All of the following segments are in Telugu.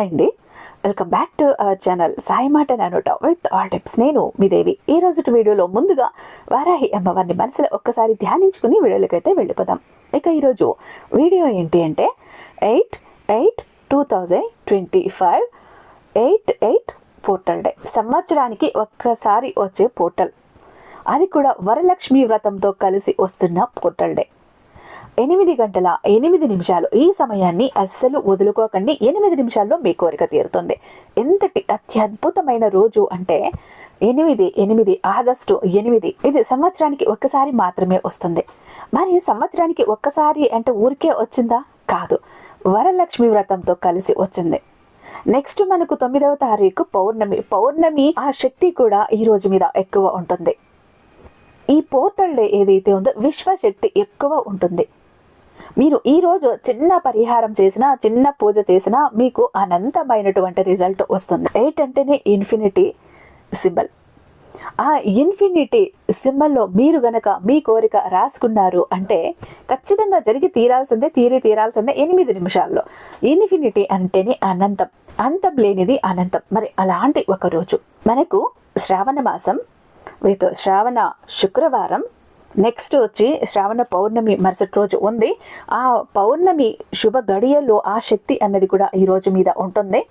హాయ్ అండి. Welcome back to our channel Sai మాట నానోట విత్ ఆల్ టిప్స్. నేను మీ దేవి. ఈ రోజు వీడియోలో ముందుగా వారాహి అమ్మవారిని మనసులో ఒక్కసారి ధ్యానించుకుని వీడియోలకైతే వెళ్ళిపోదాం. ఇక ఈరోజు వీడియో ఏంటి అంటే eight eight two thousand twenty five eight eight portal day. సంవత్సరానికి ఒక్కసారి వచ్చే పోర్టల్. అది కూడా వరలక్ష్మి వ్రతంతో కలిసి వస్తున్న పోర్టల్ డే. ఎనిమిది గంటల ఎనిమిది నిమిషాలు ఈ సమయాన్ని అస్సలు వదులుకోకండి. ఎనిమిది నిమిషాల్లో మీ కోరిక తీరుతుంది. ఎంతటి అత్యద్భుతమైన రోజు అంటే ఎనిమిది ఎనిమిది ఆగస్టు ఎనిమిది. ఇది సంవత్సరానికి ఒక్కసారి మాత్రమే వస్తుంది. మరి సంవత్సరానికి ఒక్కసారి అంటే ఊరికే వచ్చిందా? కాదు. వరలక్ష్మి వ్రతంతో కలిసి వచ్చింది. నెక్స్ట్ మనకు తొమ్మిదవ తారీఖు పౌర్ణమి. పౌర్ణమి ఆ శక్తి కూడా ఈ రోజు మీద ఎక్కువ ఉంటుంది. ఈ పోర్టల్ డే ఏదైతే ఉందో విశ్వశక్తి ఎక్కువ ఉంటుంది. మీరు ఈరోజు చిన్న పరిహారం చేసినా చిన్న పూజ చేసినా మీకు అనంతమైనటువంటి రిజల్ట్ వస్తుంది. ఎయిట్ అంటేనే ఇన్ఫినిటీ సింబల్. ఆ ఇన్ఫినిటీ సింబల్లో మీరు గనక మీ కోరిక రాసుకున్నారు అంటే ఖచ్చితంగా జరిగి తీరాల్సిందే తీరి తీరాల్సిందే ఎనిమిది నిమిషాల్లో. ఇన్ఫినిటీ అంటేనే అనంతం. అంతం లేనిది అనంతం. మరి అలాంటి ఒక రోజు. మనకు శ్రావణ మాసం విత్ శ్రావణ శుక్రవారం నెక్స్ట్ వచ్చి శ్రావణ పౌర్ణమి మరుసటి రోజు ఉంది. ఆ పౌర్ణమి శుభ గడియల్లో ఆ శక్తి అన్నది కూడా ఈ రోజు మీద ఉంటుంది.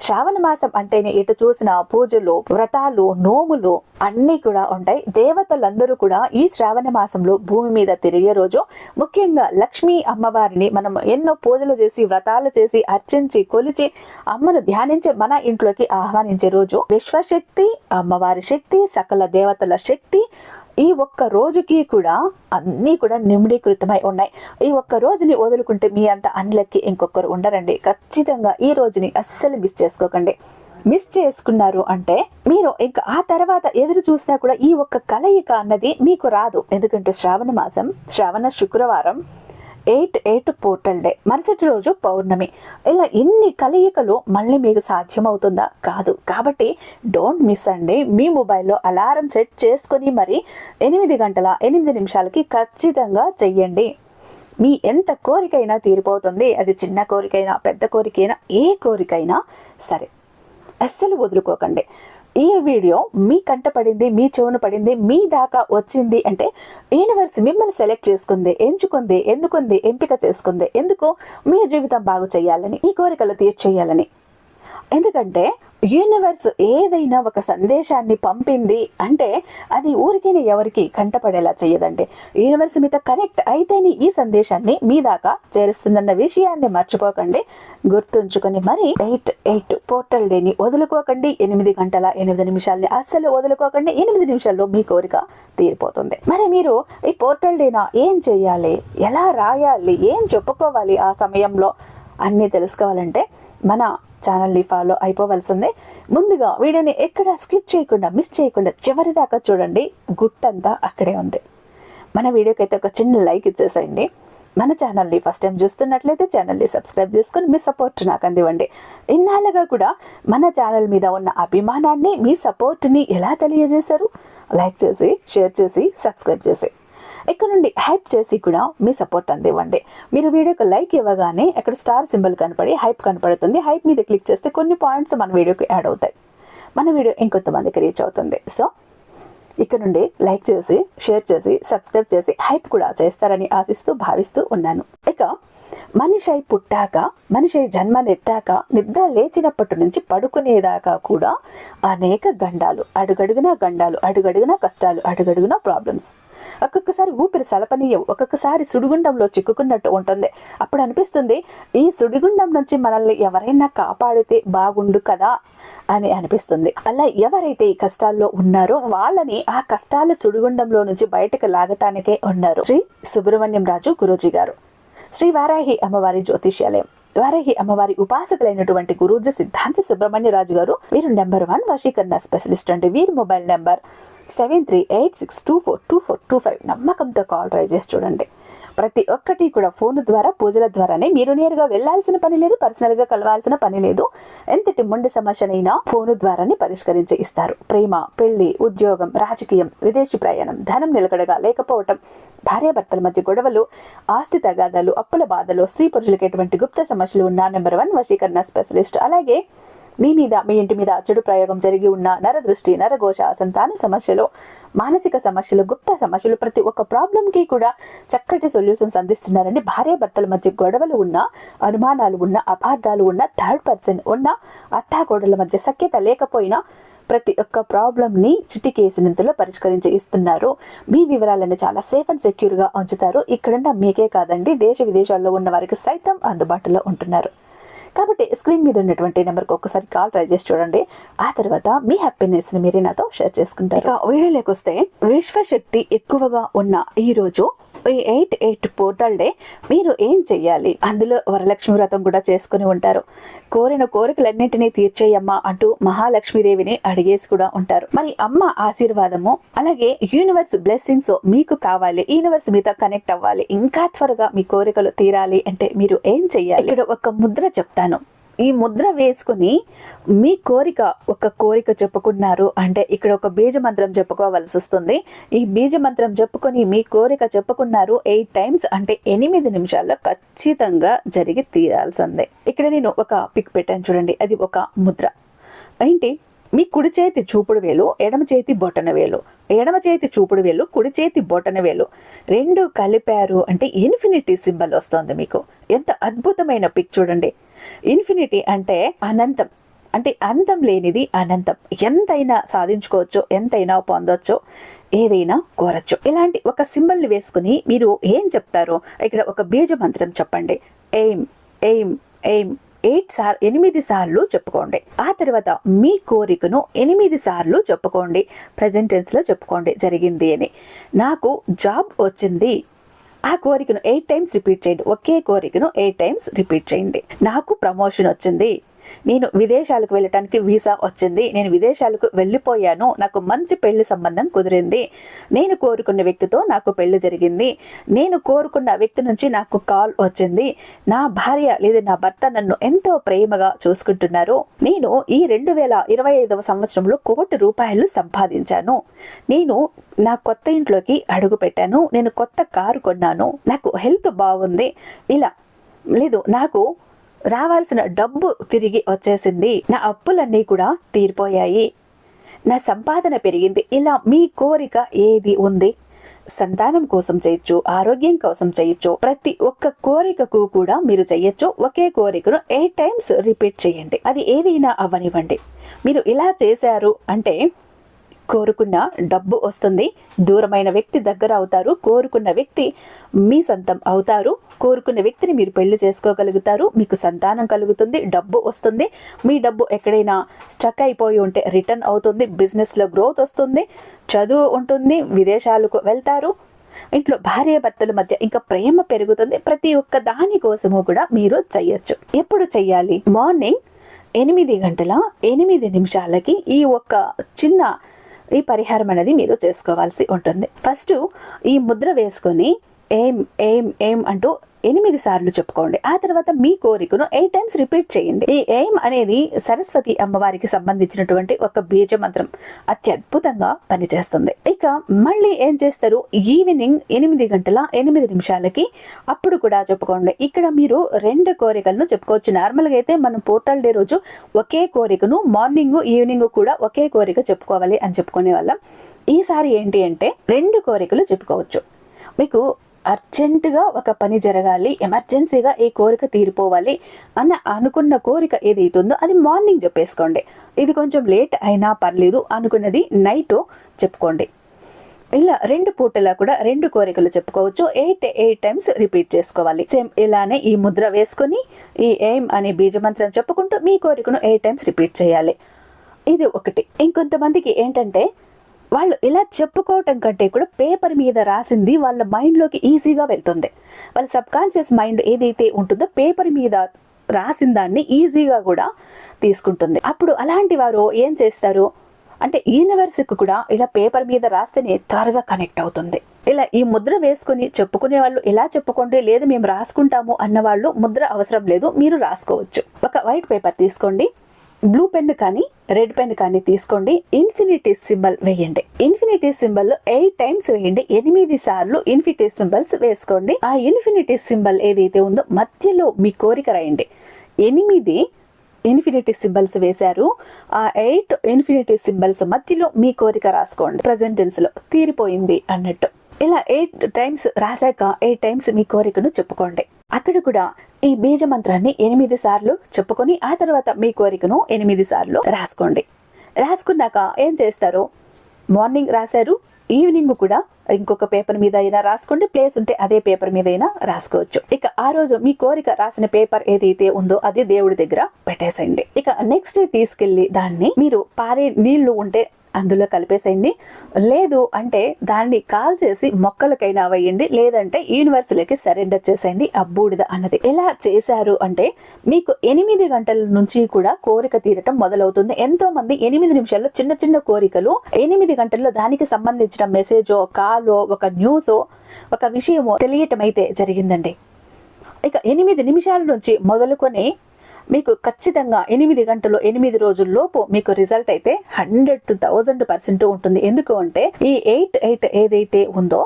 శ్రావణ మాసం అంటేనే ఎటు చూసిన పూజలు వ్రతాలు నోములు అన్నీ కూడా ఉంటాయి. దేవతలందరూ కూడా ఈ శ్రావణ మాసంలో భూమి మీద తిరిగే రోజు ముఖ్యంగా లక్ష్మీ అమ్మవారిని మనం ఎన్నో పూజలు చేసి వ్రతాలు చేసి అర్చించి కొలిచి అమ్మను ధ్యానించి మన ఇంట్లోకి ఆహ్వానించే రోజు విశ్వశక్తి అమ్మవారి శక్తి సకల దేవతల శక్తి ఈ ఒక్క రోజుకి కూడా అన్నీ కూడా నిమిడీకృతమై ఉన్నాయి. ఈ ఒక్క రోజుని వదులుకుంటే మీ అంత అండ్లకి ఇంకొకరు ఉండరండి. ఖచ్చితంగా ఈ రోజుని అస్సలు మిస్ చేసుకోకండి. మిస్ చేసుకున్నారు అంటే మీరు ఇంకా ఆ తర్వాత ఎదురు చూసినా కూడా ఈ ఒక్క కలయిక అన్నది మీకు రాదు. ఎందుకంటే శ్రావణ మాసం శ్రావణ శుక్రవారం ఎయిట్ ఎయిట్ పోర్టల్ డే. మరుసటి రోజు పౌర్ణమి. ఇలా ఇన్ని కలయికలు మళ్ళీ మీకు సాధ్యమవుతుందా? కాదు. కాబట్టి డోంట్ మిస్ అండి. మీ మొబైల్లో అలారం సెట్ చేసుకొని మరి ఎనిమిది గంటల ఎనిమిది నిమిషాలకి ఖచ్చితంగా చెయ్యండి. మీ ఎంత కోరికైనా తీరిపోతుంది. అది చిన్న కోరికైనా పెద్ద కోరికైనా ఏ కోరికైనా సరే. అస్సలు వదులుకోకండి. ఈ వీడియో మీ కంట పడింది మీ చెవున పడింది మీ దాకా వచ్చింది అంటే యూనివర్స్ మిమ్మల్ని సెలెక్ట్ చేసుకుంది ఎంచుకుంది ఎన్నుకుంది ఎంపిక చేసుకుంది. ఎందుకు? మీ జీవితం బాగు చేయాలని ఈ కోరికలు తీర్చేయాలని. ఎందుకంటే యూనివర్స్ ఏదైనా ఒక సందేశాన్ని పంపింది అంటే అది ఊరికైనా ఎవరికి కంటపడేలా చేయదండి యూనివర్స్ మీద కనెక్ట్ అయితేనే ఈ సందేశాన్ని మీ దాకా చేరుస్తుందన్న విషయాన్ని మర్చిపోకండి. గుర్తుంచుకొని మరి ఎయిట్ ఎయిట్ పోర్టల్ డేని వదులుకోకండి. ఎనిమిది గంటల ఎనిమిది నిమిషాలని అస్సలు వదులుకోకండి. ఎనిమిది నిమిషాల్లో మీ కోరిక తీరిపోతుంది. మరి మీరు ఈ పోర్టల్ డేనా ఏం చేయాలి? ఎలా రాయాలి? ఏం చెప్పుకోవాలి ఆ సమయంలో? అన్నీ తెలుసుకోవాలంటే మన ఛానల్ని ఫాలో అయిపోవలసిందే. ముందుగా వీడియోని ఎక్కడ స్కిప్ చేయకుండా మిస్ చేయకుండా చివరి దాకా చూడండి. గుట్టంతా అక్కడే ఉంది. మన వీడియోకి అయితే ఒక చిన్న లైక్ ఇచ్చేసేయండి. మన ఛానల్ని ఫస్ట్ టైం చూస్తున్నట్లయితే ఛానల్ని సబ్స్క్రైబ్ చేసుకొని మీ సపోర్ట్ నాకు అందివ్వండి. ఇన్నాళ్ళుగా కూడా మన ఛానల్ మీద ఉన్న అభిమానాన్ని మీ సపోర్ట్ని ఎలా తెలియజేశారు? లైక్ చేసి షేర్ చేసి సబ్స్క్రైబ్ చేసి. ఇక్కడ నుండి హైప్ చేసి కూడా మీ సపోర్ట్ అందివ్వండి. మీరు వీడియోకి లైక్ ఇవ్వగానే అక్కడ స్టార్ సింబల్ కనపడి హైప్ కనపడుతుంది. హైప్ మీద క్లిక్ చేస్తే కొన్ని పాయింట్స్ మన వీడియోకి యాడ్ అవుతాయి. మన వీడియో ఇంకొంతమందికి రీచ్ అవుతుంది. సో ఇక్కడ నుండి లైక్ చేసి షేర్ చేసి సబ్స్క్రైబ్ చేసి హైప్ కూడా చేస్తారని ఆశిస్తూ భావిస్తూ ఉన్నాను. ఇక మనిషి అయి పుట్టాక మనిషి అయి జన్మనెత్తాక నిద్ర లేచినప్పటి నుంచి పడుకునేదాకా కూడా అనేక గండాలు అడుగడుగున గండాలు అడుగడుగున కష్టాలు అడుగడుగున ప్రాబ్లమ్స్ ఒక్కొక్కసారి ఊపిరి సలపనీయం ఒక్కొక్కసారి సుడిగుండంలో చిక్కుకున్నట్టు ఉంటుంది. అప్పుడు అనిపిస్తుంది ఈ సుడిగుండం నుంచి మనల్ని ఎవరైనా కాపాడితే బాగుండు కదా అని అనిపిస్తుంది. అలా ఎవరైతే ఈ కష్టాల్లో ఉన్నారో వాళ్ళని ఆ కష్టాల సుడిగుండంలో నుంచి బయటకు లాగటానికే ఉన్నారు. శ్రీ సుబ్రహ్మణ్యం రాజు గురూజీ గారు. శ్రీ వారాహి అమ్మవారి జ్యోతిష్యాలయం. వారాహి అమ్మవారి ఉపాసకులైనటువంటి గురూజీ సిద్ధాంతి సుబ్రహ్మణ్య రాజు గారు వీరు నెంబర్ వన్ వశీకరణ స్పెషలిస్ట్ అండి. వీరి mobile number seven three eight six two four two four two five నమ్మకంతో కాల్ ట్రై చేసి చూడండి. ప్రతి ఒక్కటి కూడా ఫోన్ ద్వారా పూజల ద్వారానే. మీరు నేరుగా వెళ్ళాల్సిన పని లేదు పర్సనల్గా కలవాల్సిన పని లేదు. ఎంతటి మొండి సమస్యనైనా ఫోన్ ద్వారానే పరిష్కరించి ఇస్తారు. ప్రేమ పెళ్ళి ఉద్యోగం రాజకీయం విదేశీ ప్రయాణం ధనం నిలకడగా లేకపోవటం భార్యాభర్తల మధ్య గొడవలు ఆస్తి తగాదాలు అప్పుల బాధలు స్త్రీ పురుషులకు ఎటువంటి గుప్త సమస్యలు ఉన్న నెంబర్ వన్ వశీకరణ స్పెషలిస్ట్ అలాగే మీ మీద మీ ఇంటి మీద చెడు ప్రయోగం జరిగి ఉన్న నరదృష్టి నరఘోష సంతాన సమస్యలు మానసిక సమస్యలు గుప్త సమస్యలు ప్రతి ఒక్క ప్రాబ్లంకి కూడా చక్కటి సొల్యూషన్స్ అందిస్తున్నారండి భార్యాభర్తల మధ్య గొడవలు ఉన్న అనుమానాలు ఉన్న అపార్థాలు ఉన్న థర్డ్ పర్సన్ ఉన్న అత్తాకోడల మధ్య సఖ్యత లేకపోయినా ప్రతి ఒక్క ప్రాబ్లమ్ని చిటికేసినంతలో పరిష్కరించి ఇస్తున్నారు. మీ వివరాలను చాలా సేఫ్ అండ్ సెక్యూర్గా ఉంచుతారు. ఇక్కడున్న మీకే కాదండి దేశ విదేశాల్లో ఉన్న వారికి సైతం అందుబాటులో ఉంటున్నారు. కాబట్టి స్క్రీన్ మీద ఉన్నటువంటి నెంబర్కి ఒక్కసారి కాల్ ట్రై చేసి చూడండి. ఆ తర్వాత మీ హ్యాపీనెస్ని మీరే నాతో షేర్ చేసుకుంటారు. ఇక వీడియోలోకి వస్తే విశ్వశక్తి ఎక్కువగా ఉన్న ఈ రోజు ఈ ఎయిట్ ఎయిట్ పోర్టల్ డే మీరు ఏం చెయ్యాలి? అందులో వరలక్ష్మి వ్రతం కూడా చేసుకుని ఉంటారు. కోరిన కోరికలన్నింటినీ తీర్చేయమ్మా అంటూ మహాలక్ష్మీదేవిని అడిగేసి కూడా ఉంటారు. మరి అమ్మ ఆశీర్వాదము అలాగే యూనివర్స్ బ్లెస్సింగ్స్ మీకు కావాలి. యూనివర్స్ మీతో కనెక్ట్ అవ్వాలి. ఇంకా త్వరగా మీ కోరికలు తీరాలి అంటే మీరు ఏం చెయ్యాలి? ఇక్కడ ఒక ముద్ర చెప్తాను. ఈ ముద్ర వేసుకుని మీ కోరిక ఒక కోరిక చెప్పుకున్నారు అంటే ఇక్కడ ఒక బీజ మంత్రం చెప్పుకోవాల్సి వస్తుంది. ఈ బీజ మంత్రం చెప్పుకొని మీ కోరిక చెప్పుకున్నారు ఎయిట్ టైమ్స్ అంటే ఎనిమిది నిమిషాల్లో ఖచ్చితంగా జరిగి తీరాల్సిందే. ఇక్కడ నేను ఒక పిక్ పెట్టాను చూడండి అది ఒక ముద్ర. ఏంటి? మీ కుడి చేతి చూపుడు వేలు ఎడమ చేతి బొటన వేలు. ఎడమ చేతి చూపుడు వేలు కుడి చేతి బొటన వేలు. రెండు కలిపారు అంటే ఇన్ఫినిటీ సింబల్ వస్తుంది మీకు. ఎంత అద్భుతమైన పిక్ చూడండి. ఇన్ఫినిటీ అంటే అనంతం. అంటే అంతం లేనిది అనంతం. ఎంతైనా సాధించుకోవచ్చు ఎంతైనా పొందొచ్చు ఏదైనా కోరచ్చు. ఇలాంటి ఒక సింబల్ని వేసుకుని మీరు ఏం చెప్తారో ఇక్కడ ఒక బీజ మంత్రం చెప్పండి. ఎయిమ్ ఎయిమ్ ఎయిమ్. ఎయిట్ సార్ ఎనిమిది సార్లు చెప్పుకోండి. ఆ తర్వాత మీ కోరికను ఎనిమిది సార్లు చెప్పుకోండి. ప్రజెంటెన్స్లో చెప్పుకోండి. జరిగింది అని. నాకు జాబ్ వచ్చింది. ఆ కోరికను ఎయిట్ టైమ్స్ రిపీట్ చేయండి. ఒకే కోరికను ఎయిట్ టైమ్స్ రిపీట్ చేయండి. నాకు ప్రమోషన్ వచ్చింది. నేను విదేశాలకు వెళ్ళటానికి వీసా వచ్చింది. నేను విదేశాలకు వెళ్ళిపోయాను. నాకు మంచి పెళ్ళి సంబంధం కుదిరింది. నేను కోరుకున్న వ్యక్తితో నాకు పెళ్ళి జరిగింది. నేను కోరుకున్న వ్యక్తి నుంచి నాకు కాల్ వచ్చింది. నా భార్య లేదా నా భర్త నన్ను ఎంతో ప్రేమగా చూసుకుంటున్నారు. నేను ఈ రెండు వేల ఇరవై ఐదవ సంవత్సరంలో కోటి రూపాయలు సంపాదించాను. నేను నా కొత్త ఇంట్లోకి అడుగు పెట్టాను. నేను కొత్త కారు కొన్నాను. నాకు హెల్త్ బాగుంది. ఇలా లేదు నాకు రావాల్సిన డబ్బు తిరిగి వచ్చేసింది. నా అప్పులన్నీ కూడా తీరిపోయాయి. నా సంపాదన పెరిగింది. ఇలా మీ కోరిక ఏది ఉంది? సంతానం కోసం చేయొచ్చు ఆరోగ్యం కోసం చేయొచ్చు ప్రతి ఒక్క కోరికకు కూడా మీరు చేయొచ్చు. ఒకే కోరికను ఎయిట్ టైమ్స్ రిపీట్ చేయండి. అది ఏదైనా అవ్వనివ్వండి మీరు ఇలా చేశారు అంటే కోరుకున్న డబ్బు వస్తుంది. దూరమైన వ్యక్తి దగ్గర అవుతారు. కోరుకున్న వ్యక్తి మీ సొంతం అవుతారు. కోరుకున్న వ్యక్తిని మీరు పెళ్ళి చేసుకోగలుగుతారు. మీకు సంతానం కలుగుతుంది. డబ్బు వస్తుంది. మీ డబ్బు ఎక్కడైనా స్ట్రక్ అయిపోయి ఉంటే రిటర్న్ అవుతుంది. బిజినెస్లో గ్రోత్ వస్తుంది. చదువు ఉంటుంది. విదేశాలకు వెళ్తారు. ఇంట్లో భార్య భర్తల మధ్య ఇంకా ప్రేమ పెరుగుతుంది. ప్రతి ఒక్క దాని కోసము కూడా మీరు చెయ్యొచ్చు. ఎప్పుడు చెయ్యాలి? మార్నింగ్ ఎనిమిది గంటల ఎనిమిది నిమిషాలకి ఈ ఒక్క చిన్న ఈ పరిహారం అనేది మీరు చేసుకోవాల్సి ఉంటుంది. ఫస్ట్ ఈ ముద్ర వేసుకొని ఏం ఏం ఏం అంటూ ఎనిమిది సార్లు చెప్పుకోండి. ఆ తర్వాత మీ కోరికను ఎయిట్ టైమ్స్ రిపీట్ చేయండి. ఈ ఎయిమ్ అనేది సరస్వతి అమ్మవారికి సంబంధించినటువంటి ఒక బీజ మంత్రం అత్యద్భుతంగా పనిచేస్తుంది. ఇక మళ్ళీ ఏం చేస్తారు? ఈవినింగ్ ఎనిమిది గంటల ఎనిమిది నిమిషాలకి అప్పుడు కూడా చెప్పుకోండి. ఇక్కడ మీరు రెండు కోరికలను చెప్పుకోవచ్చు. నార్మల్గా అయితే మనం పోర్టల్ డే రోజు ఒకే కోరికను మార్నింగ్ ఈవినింగ్ కూడా ఒకే కోరిక చెప్పుకోవాలి అని చెప్పుకునే వాళ్ళం. ఈసారి ఏంటి అంటే రెండు కోరికలు చెప్పుకోవచ్చు. మీకు అర్జెంటుగా ఒక పని జరగాలి ఎమర్జెన్సీగా ఈ కోరిక తీరిపోవాలి అన్న అనుకున్న కోరిక ఏదైతుందో అది మార్నింగ్ చెప్పేసుకోండి. ఇది కొంచెం లేట్ అయినా పర్లేదు అనుకున్నది నైట్ చెప్పుకోండి. ఇలా రెండు పూటలా కూడా రెండు కోరికలు చెప్పుకోవచ్చు. ఎయిట్ ఎయిట్ టైమ్స్ రిపీట్ చేసుకోవాలి. సేమ్ ఇలానే ఈ ముద్ర వేసుకొని ఈ ఎయిమ్ అనే బీజమంత్రం చెప్పుకుంటూ మీ కోరికను ఎయిట్ టైమ్స్ రిపీట్ చేయాలి. ఇది ఒకటి. ఇంకొంతమందికి ఏంటంటే వాళ్ళు ఇలా చెప్పుకోవటం కంటే కూడా పేపర్ మీద రాసింది వాళ్ళ మైండ్లోకి ఈజీగా వెళ్తుంది. వాళ్ళ సబ్కాన్షియస్ మైండ్ ఏదైతే ఉంటుందో పేపర్ మీద రాసిన దాన్ని ఈజీగా కూడా తీసుకుంటుంది. అప్పుడు అలాంటి వారు ఏం చేస్తారు? అంటే యూనివర్స్కి కూడా ఇలా పేపర్ మీద రాస్తేనే త్వరగా కనెక్ట్ అవుతుంది. ఇలా ఈ ముద్ర వేసుకుని చెప్పుకునే వాళ్ళు ఇలా చెప్పుకోండి లేదు మేము రాసుకుంటాము అన్న వాళ్ళు ముద్ర అవసరం లేదు మీరు రాసుకోవచ్చు. ఒక వైట్ పేపర్ తీసుకోండి. బ్లూ పెన్ కానీ రెడ్ పెన్ కానీ తీసుకోండి. ఇన్ఫినిటీ సింబల్ వేయండి. ఇన్ఫినిటీ సింబల్ ఎయిట్ టైమ్స్ వేయండి. ఎనిమిది సార్లు ఇన్ఫినిటీ సింబల్స్ వేసుకోండి. ఆ ఇన్ఫినిటీ సింబల్ ఏదైతే ఉందో మధ్యలో మీ కోరిక రాయండి. ఎనిమిది ఇన్ఫినిటీ సింబల్స్ వేశారు. ఆ ఎయిట్ ఇన్ఫినిటీ సింబల్స్ మధ్యలో మీ కోరిక రాసుకోండి. ప్రజెంట్లో తీరిపోయింది అన్నట్టు. ఇలా ఎయిట్ టైమ్స్ రాశాక ఎయిట్ టైమ్స్ మీ కోరికను చెప్పుకోండి. అక్కడ కూడా ఈ బీజ మంత్రాన్ని ఎనిమిది సార్లు చెప్పుకొని ఆ తర్వాత మీ కోరికను ఎనిమిది సార్లు రాసుకోండి. రాసుకున్నాక ఏం చేస్తారు? మార్నింగ్ రాశారు ఈవినింగ్ కూడా ఇంకొక పేపర్ మీద అయినా రాసుకోండి ప్లేస్ ఉంటే అదే పేపర్ మీద అయినా రాసుకోవచ్చు. ఇక ఆ రోజు మీ కోరిక రాసిన పేపర్ ఏదైతే ఉందో అది దేవుడి దగ్గర పెట్టేసేయండి. ఇక నెక్స్ట్ డే తీసుకెళ్ళి దాన్ని మీరు పారే నీళ్ళు ఉంటే అందులో కలిపేసేయండి. లేదు అంటే దాన్ని కాల్ చేసి మొక్కలకైనా వేయండి. లేదంటే యూనివర్సిటీకి సరెండర్ చేసేయండి. ఆ బూడిద అన్నది ఎలా చేశారు అంటే మీకు ఎనిమిది గంటల నుంచి కూడా కోరిక తీరటం మొదలవుతుంది. ఎంతో మంది ఎనిమిది నిమిషాల్లో చిన్న చిన్న కోరికలు ఎనిమిది గంటల్లో దానికి సంబంధించిన మెసేజో కాలో ఒక న్యూసో ఒక విషయమో తెలియటం అయితే జరిగిందండి. ఇక ఎనిమిది నిమిషాల నుంచి మొదలుకొని మీకు ఖచ్చితంగా ఎనిమిది గంటలు ఎనిమిది రోజుల్లోపు మీకు రిజల్ట్ అయితే హండ్రెడ్ టు థౌజండ్ పర్సెంట్ ఉంటుంది. ఎందుకు అంటే ఈ ఎయిట్ ఎయిట్ ఏదైతే ఉందో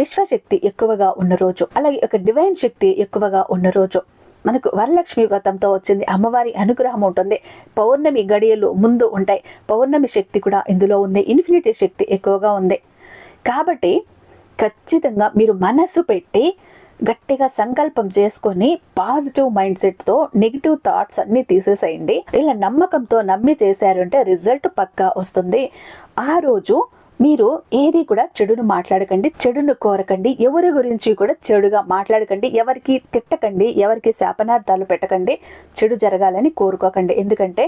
విశ్వశక్తి ఎక్కువగా ఉన్న రోజు అలాగే ఒక డివైన్ శక్తి ఎక్కువగా ఉన్న రోజు. మనకు వరలక్ష్మి వ్రతంతో వచ్చింది. అమ్మవారి అనుగ్రహం ఉంటుంది. పౌర్ణమి గడియలు ముందు ఉంటాయి. పౌర్ణమి శక్తి కూడా ఇందులో ఉంది. ఇన్ఫినిటీ శక్తి ఎక్కువగా ఉంది. కాబట్టి ఖచ్చితంగా మీరు మనసు పెట్టి గట్టిగా సంకల్పం చేసుకొని పాజిటివ్ మైండ్ సెట్తో నెగిటివ్ థాట్స్ అన్ని తీసేసేయండి. ఇలా నమ్మకంతో నమ్మి చేశారంటే రిజల్ట్ పక్కా వస్తుంది. ఆ రోజు మీరు ఏది కూడా చెడును మాట్లాడకండి చెడును కోరకండి ఎవరి గురించి కూడా చెడుగా మాట్లాడకండి ఎవరికి తిట్టకండి ఎవరికి శాపనార్థాలు పెట్టకండి చెడు జరగాలని కోరుకోకండి. ఎందుకంటే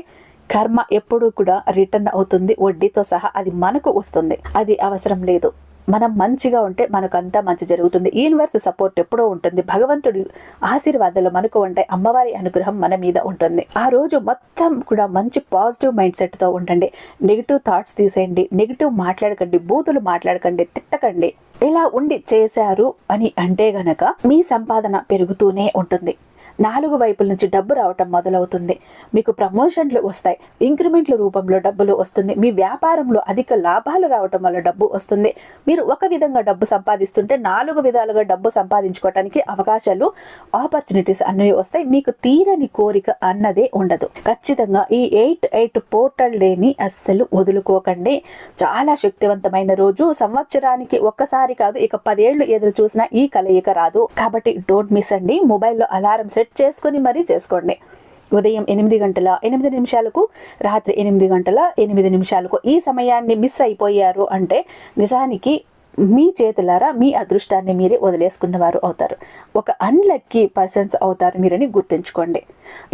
కర్మ ఎప్పుడూ కూడా రిటర్న్ అవుతుంది వడ్డీతో సహా అది మనకు వస్తుంది. అది అవసరం లేదు. మనం మంచిగా ఉంటే మనకు అంతా మంచి జరుగుతుంది. యూనివర్స్ సపోర్ట్ ఎప్పుడో ఉంటుంది. భగవంతుడి ఆశీర్వాదాలు మనకు ఉంటాయి. అమ్మవారి అనుగ్రహం మన మీద ఉంటుంది. ఆ రోజు మొత్తం కూడా మంచి పాజిటివ్ మైండ్ సెట్తో ఉండండి. నెగిటివ్ థాట్స్ తీసేయండి. నెగిటివ్ మాట్లాడకండి. బూతులు మాట్లాడకండి. తిట్టకండి. ఇలా ఉండి చేశారు అని అంటే గనక మీ సంపాదన పెరుగుతూనే ఉంటుంది. నాలుగు వైపుల నుంచి డబ్బు రావటం మొదలవుతుంది. మీకు ప్రమోషన్లు వస్తాయి. ఇంక్రిమెంట్ల రూపంలో డబ్బులు వస్తుంది. మీ వ్యాపారంలో అధిక లాభాలు రావటం వల్ల డబ్బు వస్తుంది. మీరు ఒక విధంగా డబ్బు సంపాదిస్తుంటే నాలుగు విధాలుగా డబ్బు సంపాదించుకోవటానికి అవకాశాలు ఆపర్చునిటీస్ అనేవి వస్తాయి. మీకు తీరని కోరిక అన్నదే ఉండదు. ఖచ్చితంగా ఈ ఎయిట్ ఎయిట్ పోర్టల్ డేని అస్సలు వదులుకోకండి. చాలా శక్తివంతమైన రోజు. సంవత్సరానికి ఒక్కసారి కాదు ఇక పదేళ్ళు ఎదురు చూసినా ఈ కలయిక రాదు. కాబట్టి డోంట్ మిస్ అండి. మొబైల్లో అలారం సెట్ చేసుకుని మరీ చేసుకోండి. ఉదయం ఎనిమిది గంటల ఎనిమిది నిమిషాలకు రాత్రి ఎనిమిది గంటల ఎనిమిది నిమిషాలకు ఈ సమయాన్ని మిస్ అయిపోయారు అంటే నిజానికి మీ చేతులారా మీ అదృష్టాన్ని మీరే వదిలేసుకున్న వారు అవుతారు. ఒక అన్లక్కీ పర్సన్స్ అవుతారు మీరని గుర్తుంచుకోండి.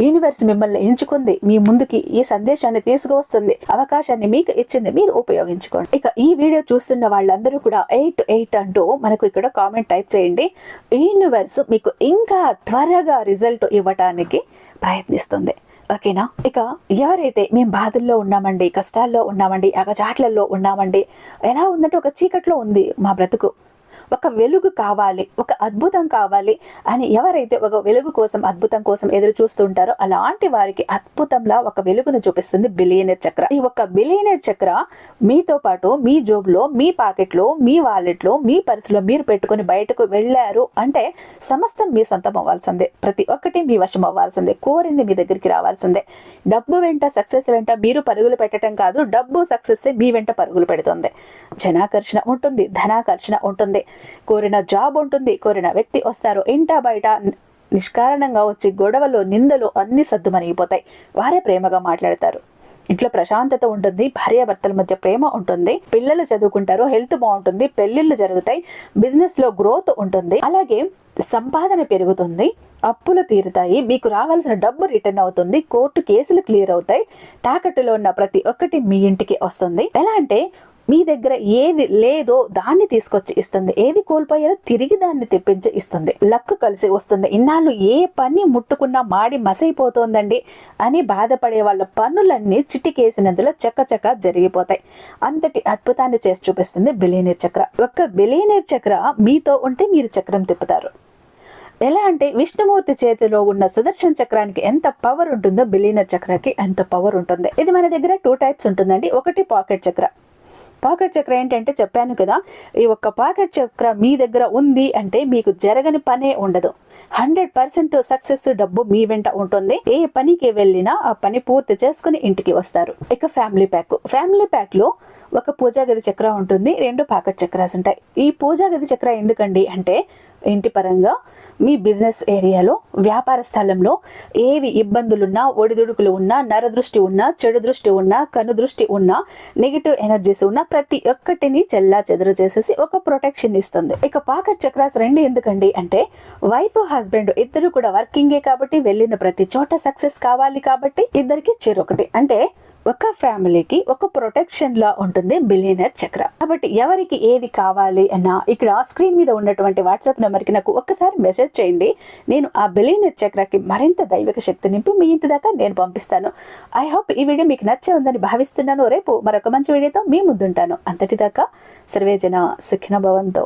యూనివర్స్ మిమ్మల్ని ఎంచుకుంది మీ ముందుకి ఈ సందేశాన్ని తీసుకువస్తుంది అవకాశాన్ని మీకు ఇచ్చింది మీరు ఉపయోగించుకోండి. ఇక ఈ వీడియో చూస్తున్న వాళ్ళందరూ కూడా ఎయిట్ ఎయిట్ అంటూ మనకు ఇక్కడ కామెంట్ టైప్ చేయండి. యూనివర్స్ మీకు ఇంకా త్వరగా రిజల్ట్ ఇవ్వటానికి ప్రయత్నిస్తుంది. ఓకేనా? ఇక ఎవరైతే మేము బాధల్లో ఉన్నామండి కష్టాల్లో ఉన్నామండి అగచాట్లలో ఉన్నామండి ఎలా ఉందంటే ఒక చీకట్లో ఉంది మా బ్రతుకు. ఒక వెలుగు కావాలి ఒక అద్భుతం కావాలి అని ఎవరైతే ఒక వెలుగు కోసం అద్భుతం కోసం ఎదురు చూస్తుంటారో అలాంటి వారికి అద్భుతంలా ఒక వెలుగును చూపిస్తుంది బిలియనర్ చక్ర. ఈ ఒక బిలియనర్ చక్ర మీతో పాటు మీ జోబులో మీ పాకెట్లో మీ వాలెట్లో మీ పర్సులో మీరు పెట్టుకుని బయటకు వెళ్ళారు అంటే సమస్తం మీ సొంతం అవ్వాల్సిందే. ప్రతి ఒక్కటి మీ వశం అవ్వాల్సిందే. కోరింది మీ దగ్గరికి రావాల్సిందే. డబ్బు వెంట సక్సెస్ వెంట మీరు పరుగులు పెట్టడం కాదు డబ్బు సక్సెస్ మీ వెంట పరుగులు పెడుతుంది. జనాకర్షణ ఉంటుంది ధనాకర్షణ ఉంటుంది. కోరిన జాబ్ ఉంటుంది కోరిన వ్యక్తి వస్తారు. ఇంట బయట నిష్కారణంగా వచ్చి గొడవలు నిందలు అన్ని సర్దుమనిగిపోతాయి వారే ప్రేమగా మాట్లాడతారు. ఇంట్లో ప్రశాంతత ఉంటుంది భార్యాభర్తల మధ్య ప్రేమ ఉంటుంది పిల్లలు చదువుకుంటారు హెల్త్ బాగుంటుంది పెళ్ళిళ్ళు జరుగుతాయి బిజినెస్లో గ్రోత్ ఉంటుంది. అలాగే సంపాదన పెరుగుతుంది అప్పులు తీరుతాయి మీకు రావాల్సిన డబ్బు రిటర్న్ అవుతుంది కోర్టు కేసులు క్లియర్ అవుతాయి తాకట్టులో ఉన్న ప్రతి ఒక్కటి మీ ఇంటికి వస్తుంది. ఎలా అంటే మీ దగ్గర ఏది లేదో దాన్ని తీసుకొచ్చి ఇస్తుంది. ఏది కోల్పోయారో తిరిగి దాన్ని తెప్పించి ఇస్తుంది. లక్ కలిసి వస్తుంది. ఇన్నాళ్ళు ఏ పని ముట్టుకున్నా మాడి మసైపోతోందండి అని బాధపడే వాళ్ళ పనులన్నీ చిటికేసినందులో చక్క చక్క జరిగిపోతాయి. అంతటి అద్భుతాన్ని చేసి చూపిస్తుంది బిలియనీర్ చక్ర. ఒక్క బిలియనీర్ చక్ర మీతో ఉంటే మీరు చక్రం తిప్పుతారు. ఎలా అంటే విష్ణుమూర్తి చేతిలో ఉన్న సుదర్శన చక్రానికి ఎంత పవర్ ఉంటుందో బిలీనర్ చక్రాకి ఎంత పవర్ ఉంటుంది. ఇది మన దగ్గర టూ టైప్స్ ఉంటుందండి. ఒకటి పాకెట్ చక్ర. పాకెట్ చక్ర ఏంటంటే చెప్పాను కదా ఈ ఒక్క పాకెట్ చక్ర మీ దగ్గర ఉంది అంటే మీకు జరగని పనే ఉండదు. హండ్రెడ్ పర్సెంట్ సక్సెస్ డబ్బు మీ వెంట ఉంటుంది. ఏ పనికి వెళ్ళినా ఆ పని పూర్తి చేసుకుని ఇంటికి వస్తారు. ఇక ఫ్యామిలీ ప్యాక్. ఫ్యామిలీ ప్యాక్లో ఒక పూజా గది చక్ర ఉంటుంది. రెండు పాకెట్ చక్రాస్ ఉంటాయి. ఈ పూజా గది చక్ర ఎందుకండి అంటే ఇంటి పరంగా మీ బిజినెస్ ఏరియాలో వ్యాపార స్థలంలో ఏవి ఇబ్బందులున్నా ఒడిదుడుకులు ఉన్నా నరదృష్టి ఉన్నా చెడు దృష్టి ఉన్నా కను దృష్టి ఉన్నా నెగిటివ్ ఎనర్జీస్ ఉన్నా ప్రతి ఒక్కటిని చెల్లా చెదరు చేసేసి ఒక ప్రొటెక్షన్ ఇస్తుంది. ఇక పాకెట్ చక్రాస్ రెండు ఎందుకండి అంటే వైఫ్ హస్బెండ్ ఇద్దరు కూడా వర్కింగే కాబట్టి వెళ్ళిన ప్రతి చోట సక్సెస్ కావాలి కాబట్టి ఇద్దరికి చెరొకటి. అంటే ఒక ఫ్యామిలీకి ఒక ప్రొటెక్షన్ లా ఉంటుంది బిలియనర్ చక్ర. కాబట్టి ఎవరికి ఏది కావాలి అన్నా ఇక్కడ స్క్రీన్ మీద ఉన్నటువంటి వాట్సాప్ నెంబర్కి నాకు ఒక్కసారి మెసేజ్ చేయండి. నేను ఆ బిలియనర్ చక్రకి మరింత దైవిక శక్తి నింపి మీ ఇంటి దాకా నేను పంపిస్తాను. ఐ హోప్ ఈ వీడియో మీకు నచ్చే ఉందని భావిస్తున్నాను. రేపు మరొక మంచి వీడియోతో మీ ముందుంటాను. అంతటిదాకా సర్వేజన సుఖిన భవంతో.